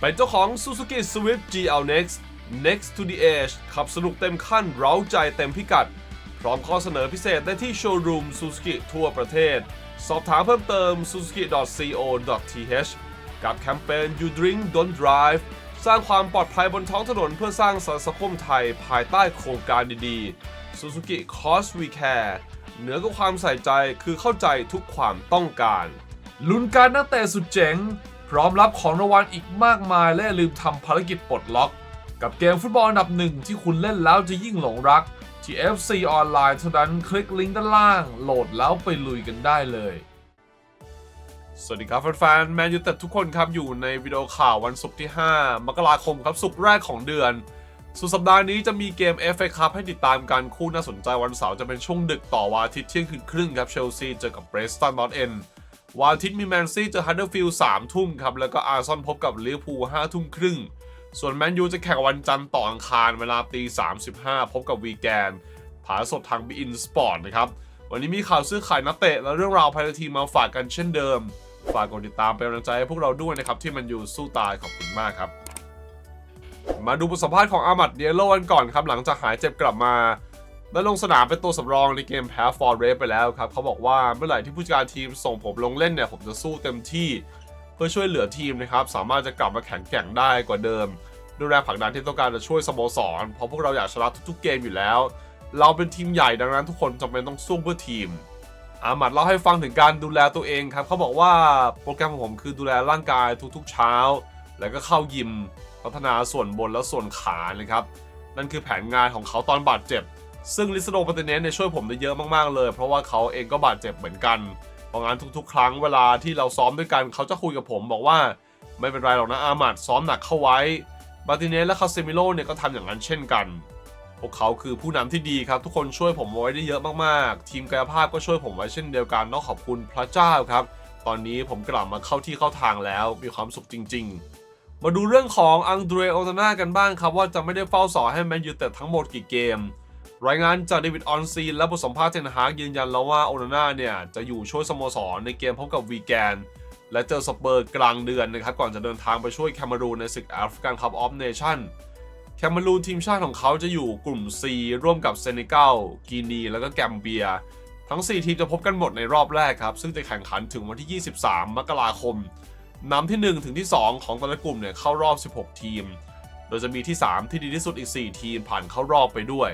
เป็นเจ้าของ Suzuki Swift GL Next Next to the Edge ขับสนุกเต็มขั้นเร้าใจเต็มพิกัด พร้อมข้อเสนอพิเศษได้ที่โชว์รูม Suzuki ทั่วประเทศ สอบถามเพิ่มเติม suzuki.co.th กับแคมเปญ You Drink Don't Drive สร้างความปลอดภัยบนท้องถนนเพื่อสร้างสังคมไทยภายใต้โครงการดีๆ Suzuki Cause We Care เหนือกว่าความใส่ใจคือเข้าใจทุกความต้องการ ลุ้นการนักเตะสุดเจ๋ง พร้อมรับของรางวัลอีกมากมายและลืมทำภารกิจปลดล็อก กับเกมฟุตบอลอันดับหนึ่งที่คุณเล่นแล้วจะยิ่งหลงรัก ที่ FC ออนไลน์เท่านั้นคลิกลิงก์ด้านล่าง โหลดแล้วไปลุยกันได้เลย สวัสดีครับแฟนๆแมนยูเต็ดทุกคนครับ อยู่ในวิดีโอข่าววันศุกร์ที่ 5 มกราคมครับศุกร์แรกของเดือน สุดสัปดาห์นี้จะมีเกม FA Cup ให้ติดตามกันคู่น่าสนใจวันเสาร์จะเป็นช่วงดึกต่อวันอาทิตย์เที่ยงคืนครึ่งครับเชลซีเจอกับเบรสตันนอตเอ็น วันอาทิตย์มีแมนซี่เจอฮันเดอร์ฟิลด์สามทุ่มครับ แล้วก็อาร์ซอนพบกับลิเวอร์พูลห้าทุ่มครึ่ง ส่วนแมนยูจะแข่งวันจันทร์ต่ออังคารเวลาตี35พบกับวีแกนผาสดทางบีอินสปอร์ตนะครับ วันนี้มีข่าวซื้อขายนักเตะ และเรื่องราวภายในทีมมาฝากกันเช่นเดิม ฝากกดติดตามเป็นกำลังใจให้พวกเราด้วยนะครับที่มันอยู่สู้ตายขอบคุณมากครับ มาดูบทสัมภาษณ์ของอามัดเดียโลกันก่อนครับหลังจากหายเจ็บกลับมา และลงสนามเป็นตัวสำรองในเกมแพ้ฟอร์เรสไปแล้วครับเขาบอกว่าเมื่อไหร่ที่ผู้จัดการทีมส่งผมลงเล่นเนี่ยผมจะสู้เต็มที่ เพื่อช่วยเหลือทีมนะครับสามารถจะกลับมาแข็งแกร่งได้กว่าเดิมด้วยแรงผลักดันที่ต้องการจะช่วยสโมสรเพราะพวกเราอยากชนะทุกๆเกมอยู่แล้ว เราเป็นทีมใหญ่ดังนั้นทุกคนจำเป็นต้องสู้เพื่อทีมอามัดเล่าให้ฟังถึงการดูแลตัวเองครับเขาบอกว่าโปรแกรมของผมคือดูแลร่างกายทุกๆเช้า แล้วก็เข้ายิม พัฒนาส่วนบนและส่วนขานะครับนั่นคือแผนงานของเขาตอนบาดเจ็บ ซึ่งลิสโดปาเตเนสเนี่ยช่วยผมได้เยอะมากๆเลย เพราะว่าเขาเองก็บาดเจ็บเหมือนกัน เพราะงั้นทุกๆ ครั้งเวลาที่เราซ้อมด้วยกันเขาจะคุยกับผมบอกว่าไม่เป็นไรหรอกนะอามัดซ้อมหนักเข้าไว้บาติเนสและคาเซมิโลเนี่ยก็ทำอย่างนั้นเช่นกัน พวกเขาคือผู้นำที่ดีครับ ทุกคนช่วยผมไว้ได้เยอะมากๆ ทีมกายภาพก็ช่วยผมไว้เช่นเดียวกันต้องขอบคุณพระเจ้าครับ ตอนนี้ผมกลับมาเข้าที่เข้าทางแล้วมีความสุขจริง ๆ มาดูเรื่องของอังเดรโอตาน่ากันบ้างครับว่าจะไม่ได้เฝ้าสอให้แมนยูเต็ดทั้งหมดกี่เกม รายงานจากเดวิดออนซีนและบทสัมภาษณ์เทนฮากยืนยันแล้วว่าโอนาน่าเนี่ยจะอยู่ช่วยสโมสรในเกมพบกับวีแกน และเจอสเปอร์กลางเดือนนะครับก่อนจะเดินทางไปช่วยแคนารูนในศึกแอฟริกันคัพออฟเนชั่นแคนารูนทีมชาติของเขาจะอยู่กลุ่ม C ร่วมกับเซเนกัลกีนี แล้วก็แกมเบีย ทั้ง 4 ทีมจะพบกันหมดในรอบแรกครับ ซึ่งจะแข่งขันถึงวันที่ 23 มกราคมนำที่ 1 ถึงที่ 2 ของแต่ละกลุ่มเนี่ยเข้ารอบ 16 ทีม โดยจะมีที่ 3 ที่ดีที่สุดอีก 4 ทีมผ่านเข้ารอบไปด้วย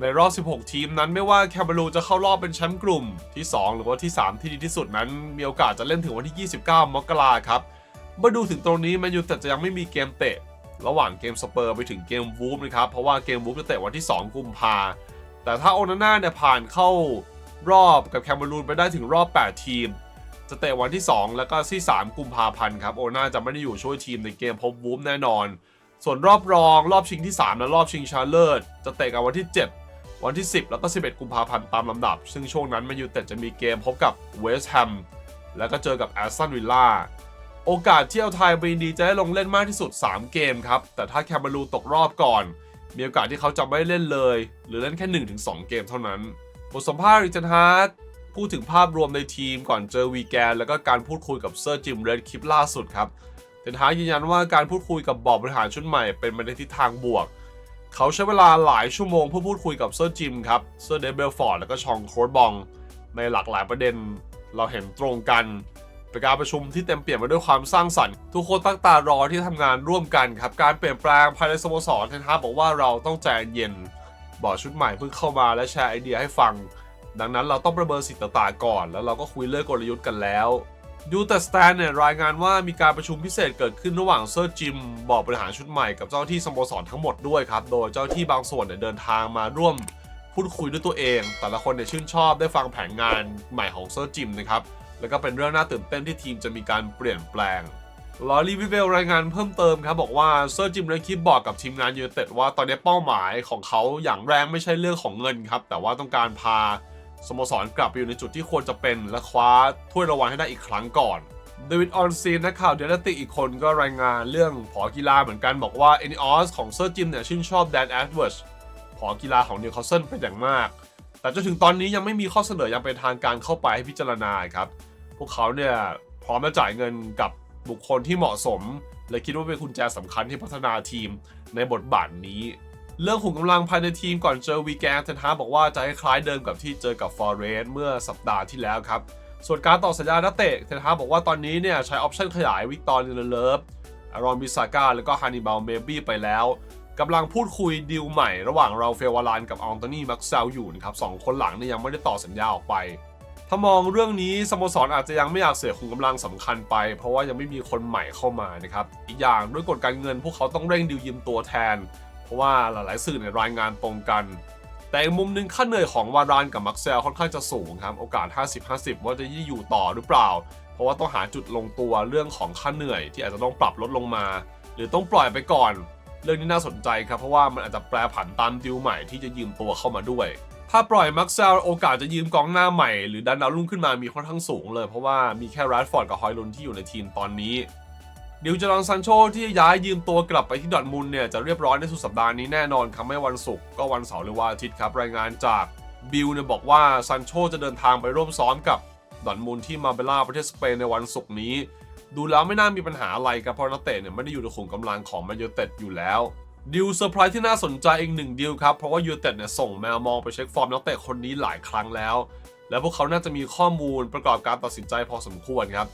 ในรอบ 16 ทีมนั้นไม่ว่าแคนารูจะเข้ารอบเป็นแชมป์กลุ่มที่ 2 หรือว่าที่ 3 ที่ดีที่สุดนั้น มีโอกาสจะเล่นถึงวันที่ 29 มกราครับมาดูถึงตรงนี้แมนยูแต่จะยังไม่มีเกมเตะ ระหว่างเกมสเปอร์ไปถึงเกมวูฟนะครับ เพราะว่าเกมวูฟจะเตะวันที่ 2 กุมภาแต่ถ้าโอนาน่าเนี่ยผ่านเข้ารอบกับแคมเบรูนไปได้ถึงรอบ 8 ทีม จะเตะวันที่ 2 แล้วก็ที่ 3 กุมภาพันธ์ครับโอนาน่าจะไม่ได้อยู่ช่วยทีมในเกมพบวูฟแน่นอน ส่วนรอบรองรอบชิงที่ 3 และรอบชิงชาเลอร์จะเตะกันวันที่ 7 วันที่ 10 แล้วก็ 11 กุมภาพันธ์ตามลำดับ ซึ่งช่วงนั้นแมนยูเต็ดจะมีเกมพบกับเวสต์แฮมแล้วก็เจอกับแอสตันวิลล่าโอกาสที่เอาไทยไปดีจะได้ลงเล่นมากที่สุด 3 เกมครับ แต่ถ้าแคมเบรูตกรอบก่อน มีโอกาสที่เขาจะไม่เล่นเลย หรือเล่นแค่ 1-2 เกมเท่านั้น บทสัมภาษณ์ริจันฮาร์ดพูดถึงภาพรวมในทีมก่อนเจอวีแกน แล้วก็การพูดคุยกับเซอร์จิมเรดคลิปล่าสุดครับเทนฮาร์ดยืนยันว่าการพูดคุยกับบอร์ดบริหารชุดใหม่เป็นไปในทิศทางบวก เขาใช้เวลาหลายชั่วโมงเพื่อพูดคุยกับเซอร์จิมครับ เซอร์เดเบลฟอร์ดแล้วก็ชองโครดบอง ในหลากหลายประเด็นเราเห็นตรงกันเป็นการประชุมที่เต็มเปี่ยมไปด้วยความสร้างสรรค์ ทุกคนตั้งตารอที่ทำงานร่วมกันครับ การเปลี่ยนแปลงภายในสโมสรเทนฮาบอกว่าเราต้องใจเย็น บอร์ดชุดใหม่เพิ่งเข้ามาและแชร์ไอเดียให้ฟัง ดังนั้นเราต้องประเมินสิ่งต่างๆก่อน แล้วเราก็คุยเรื่องกลยุทธ์กันแล้ว ยูแต่สแตนเนี่ยรายงานว่ามีการประชุมพิเศษเกิดขึ้นระหว่างเซอร์จิมบอร์ดบริหารชุดใหม่กับเจ้าที่สโมสรทั้งหมดด้วยครับ โดยเจ้าที่บางส่วนเนี่ยเดินทางมาร่วมพูดคุยด้วยตัวเอง แต่ละคนเนี่ยชื่นชอบได้ฟังแผนงานใหม่ของเซอร์จิมนะครับ แล้วก็เป็นเรื่องน่าตื่นเต้นที่ทีมจะมีการเปลี่ยนแปลงลอรีวิเวลรายงานเพิ่มเติมครับบอกว่าเซอร์จิมเรนคิปบอกกับทีมงานยูไนเต็ดว่าตอนนี้เป้าหมายของเขาอย่างแรงไม่ใช่เรื่องของเงินครับแต่ว่าต้องการพา สโมสรกลับไปอยู่ในจุดที่ควรจะเป็นและคว้าถ้วยรางวัลให้ได้อีกครั้งก่อนเดวิดออนซีนนักข่าวเดลติอีกคนก็รายงานเรื่องผอกีฬาเหมือนกันบอกว่าเอนิออสของเซอร์จิมเนี่ยชื่นชอบแดนแอดเวิร์สผอกีฬาของนิวคาสเซิลเป็นอย่างมาก แต่จนถึงตอนนี้ยังไม่มีข้อเสนอยังเป็นทางการเข้าไปให้พิจารณาครับ พวกเขาเนี่ยพร้อมจะจ่ายเงินกับบุคคลที่เหมาะสม และคิดว่าเป็นกุญแจสำคัญที่พัฒนาทีมในบทบาทนี้ เรื่องขุมกำลังภายในทีมก่อนเจอวีแกนเทนฮาบอกว่าจะคล้ายเดิมกับที่เจอกับฟอร์เรสเมื่อสัปดาห์ที่แล้วครับ ส่วนการต่อสัญญานักเตะเทนฮาบอกว่าตอนนี้เนี่ยใช้ออปชั่นขยายวิกตอร์ลินเลิฟอารอนบิซาก้าแล้วก็ฮานิบาลเมบี้ไปแล้วกำลังพูดคุยดีลใหม่ระหว่างเราเฟลวารานกับอัลโตนีมักเซลอยู่นะครับสองคนหลังเนี่ยยังไม่ได้ต่อสัญญาออกไป ถ้ามองเรื่องนี้สโมสรอาจจะยังไม่อยากเสียขุมกำลังสำคัญไป เพราะว่ายังไม่มีคนใหม่เข้ามานะครับอีกอย่างด้วยกฎการเงินพวกเขาต้องเร่งดิวยืมตัวแทน เพราะว่าหลายๆสื่อในยรายงานตรงกัน แต่อีกมุมหนึงค่าเหนื่อยของวารานกับมักเซลค่อนข้างจะสูงครับ โอกาส 50-50 ว่าจะยี่อยู่ต่อหรือเปล่า เพราะว่าต้องหาจุดลงตัวเรื่องของค่าเหนื่อยที่อาจจะต้องปรับลดลงมา หรือต้องปล่อยไปก่อน เรื่องนี้น่าสนใจครับเพราะว่ามันอาจจะแปรผันตามดิวใหม่ที่จะยืมตัวเข้ามาด้วยถ้าปล่อยมักเซลโอกาสจะยืมกองหน้าใหม่หรือดันดาวรุ่งขึ้นมามีค่อนข้างสูงเลยเพราะว่ามีแค่แรดฟอร์ดกับฮอยลุนที่อยู่ในทีมตอนนี้ ดิวจารอนซันโชที่ย้ายยืมตัวกลับไปที่ดอทมุนเนี่ยจะเรียบร้อยในสุดสัปดาห์นี้แน่นอนครับไม่วันศุกร์ก็วันเสาร์หรือวันอาทิตย์ครับรายงานจากบิลเนี่ยบอกว่าซันโชจะเดินทางไปร่วมซ้อมกับดอทมุนที่มาเบล่าประเทศสเปนในวันศุกร์นี้ ดูแล้วไม่น่ามีปัญหาอะไรครับเพราะนักเตะเนี่ยไม่ได้อยู่ในขุมกำลังของแมนยูเต็ดอยู่แล้วดิวเซอร์ไพรส์ที่น่าสนใจอีกหนึ่งดิวครับเพราะว่ายูเต็ดเนี่ยส่งแมวมองไปเช็คฟอร์มนักเตะคนนี้หลายครั้งแล้ว และพวกเขาน่าจะมีข้อมูลประกอบการตัดสินใจพอสมควรครับ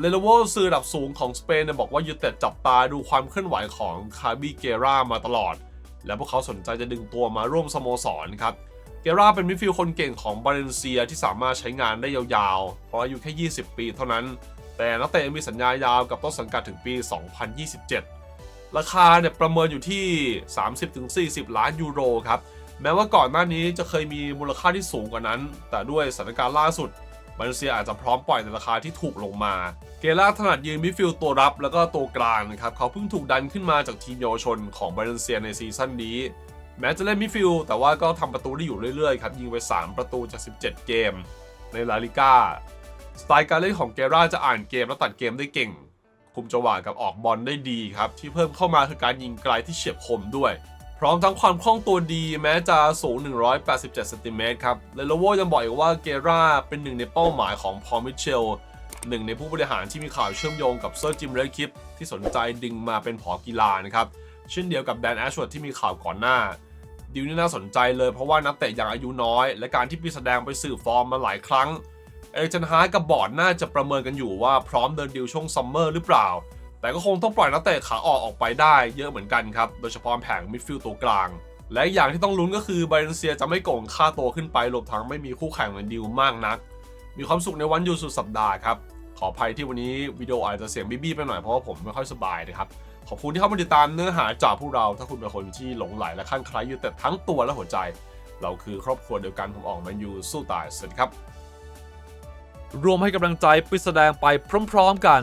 เลโนโวสื่อระดับสูงของสเปนบอกว่ายูเต็ดจับตาดูความเคลื่อนไหวของคาบิเกรามาตลอด และพวกเขาสนใจจะดึงตัวมาร่วมสโมสรครับ เกราเป็นมิดฟิลด์คนเก่งของบาเลนเซียที่สามารถใช้งานได้ยาวๆ เพราะอายุแค่ 20 ปีเท่านั้น แต่นักเตะมีสัญญายาวกับต้นสังกัดถึงปี 2027 ราคาเนี่ยประเมินอยู่ที่ 30-40 ล้านยูโรครับ แม้ว่าก่อนหน้านี้จะเคยมีมูลค่าที่สูงกว่านั้น แต่ด้วยสถานการณ์ล่าสุด บาเลเซียอาจจะพร้อมปล่อยในราคาที่ถูกลงมา เกล่าถนัดยืนมิดฟิลด์ตัวรับแล้วก็ตัวกลางนะครับเขาเพิ่งถูกดันขึ้นมาจากทีมเยาวชนของบาเลเซียในซีซั่นนี้ แม้จะเล่นมิดฟิลด์แต่ว่าก็ทำประตูได้อยู่เรื่อยๆครับยิงไป 3 ประตูจาก 17 เกม ในลาลิก้าสไตล์การเล่นของเกราจะอ่านเกมและตัดเกมได้เก่ง คุมจังหวะกับออกบอลได้ดีครับที่เพิ่มเข้ามาคือการยิงไกลที่เฉียบคมด้วย ร้อมทั้งความคล่องตัวดีแม้จะสูง 187เซนติเมตรครับเลโลโวยังบอกอีกว่าเกราเป็นหนึ่งในเป้าหมายของพอลมิเชลหนึ่งในผู้บริหารที่มีข่าวเชื่อมโยงกับเซอร์จิมเรดคิปที่สนใจดึงมาเป็นผอกีฬานะครับ เช่นเดียวกับแดนแอชวร์ดที่มีข่าวก่อนหน้า ดิวนี่น่าสนใจเลยเพราะว่านักเตะยังอายุน้อย และการที่ปีแสดงไปสื่อฟอร์มมาหลายครั้ง เอเทนฮาร์กกับบอร์ดน่าจะประเมินกันอยู่ว่าพร้อมเดินดิวช่วงซัมเมอร์หรือเปล่า แต่ก็คงต้องปล่อยนักเตะขาออกออกไปได้เยอะเหมือนกันครับ โดยเฉพาะแผงมิดฟิลด์ตัวกลาง และอย่างที่ต้องลุ้นก็คือบาเลนเซียจะไม่โก่งค่าตัวขึ้นไปรวมทั้งไม่มีคู่แข่งเหมือนดิวมากนัก มีความสุขในวันหยุดสุดสัปดาห์ครับ ขออภัยที่วันนี้วิดีโออาจจะเสียงบี้ๆไปหน่อยเพราะว่าผมไม่ค่อยสบายนะครับ ขอบคุณที่เข้ามาติดตามเนื้อหาจากพวกเรา ถ้าคุณเป็นคนที่หลงไหลและคลั่งไคล้ยูเต็ดทั้งตัวและหัวใจ เราคือครอบครัวเดียวกันผมออกแมนยูสู้ตายสวัสดีครับรวมให้กำลังใจไปแสดงไปพร้อม ๆ กัน